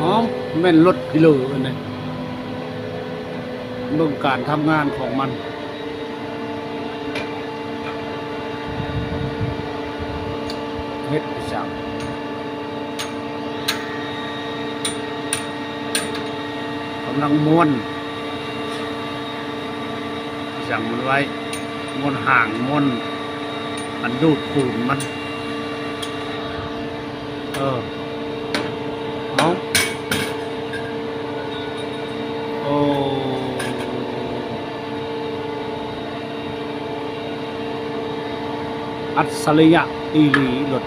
อ๋อแม่นรถกิโลอันนี้เบิ่งการทำงานของมันเฮ็ดไปสั่งกำลังม้วนสั่งมันไว้ม้วนห่างม้วนอันดูดปูนมัน เออ เอาโอ้ อัศริยะอีหลีหลด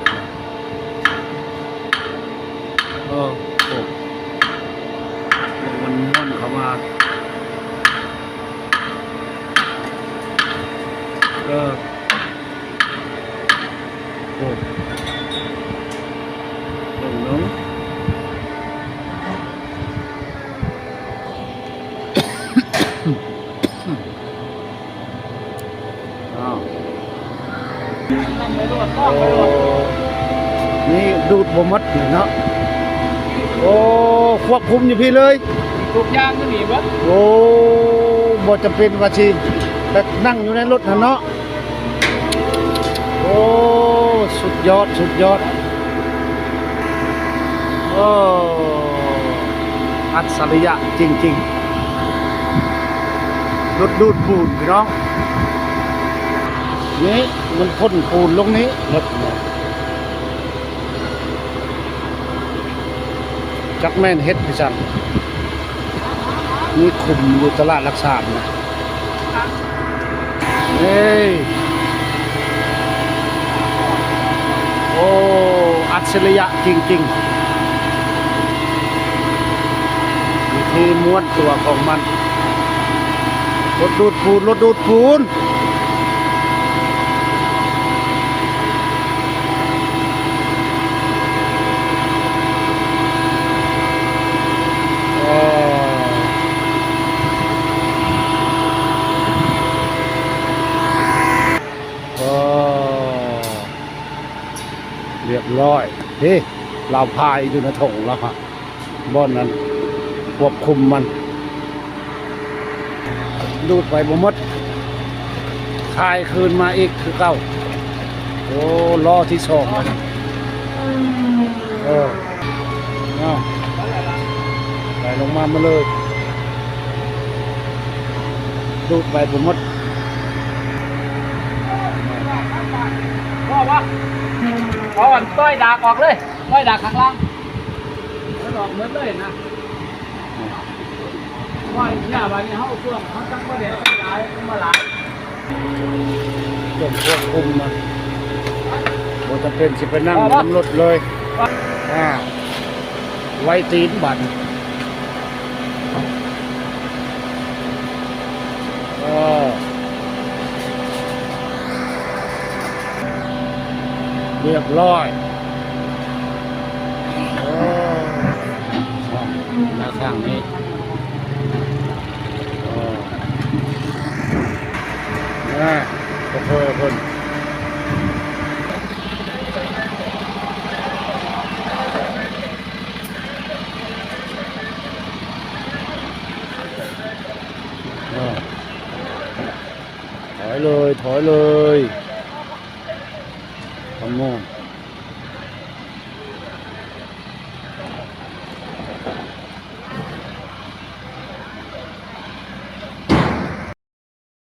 เออโอ้มันม้วนเข้ามาเออโอ้เบิ่งเนาะ อ้าวโอ้ นี่ดูดบ่หมดนี่เนาะ โอ้ควบคุมอยู่พี่เลยทุกอย่างก็หนีเบิดโอ้บ่จะเป็นว่าสิแต่นั่งอยู่ในรถน่ะเนาะ โอ้ สุดยอด สุดยอด โอ้อัจฉริยะจริงๆรถดูดปูนพี่น้อง นี่มันพ่นปูนลงนี้รถเนี่ยจักแม่นเฮ็ดพี่จังนี่คุมอยู่ตลาดรักษานะเฮ้ยโอ้อัจฉริยะจริงๆวิธีม้วนตัวของมันรถดูดปูนรถดูดปูน เรียบร้อยเฮ้เราพายอยู่ในถงแล้วครับบ่อนนั้นควบคุมมัน ดูดไปบ่มดคายคืนมาอีกคือเก้าโอ้ล้อที่สองนะเออเอาไหลลงมามาเลยดูดไปผมหมดพ่อวะ พอวันต้อยดากออกเลยต้อยดากข้างล่างแล้วออกเหมือนเลยนะว่าเนี่ยวันนี้เขาช่วงเขาตั้งประเด็นหลายมาหลายเครื่องควบคุมมันบจะเป็นสิไปนั่งน้ำรถเลยอ่าไว้ตีนบันเออ เรียบร้อยโอ้น้าข้างนี้โอ้นะโอคคนอ่าถอยเลย ถอยเลย ทำโน่น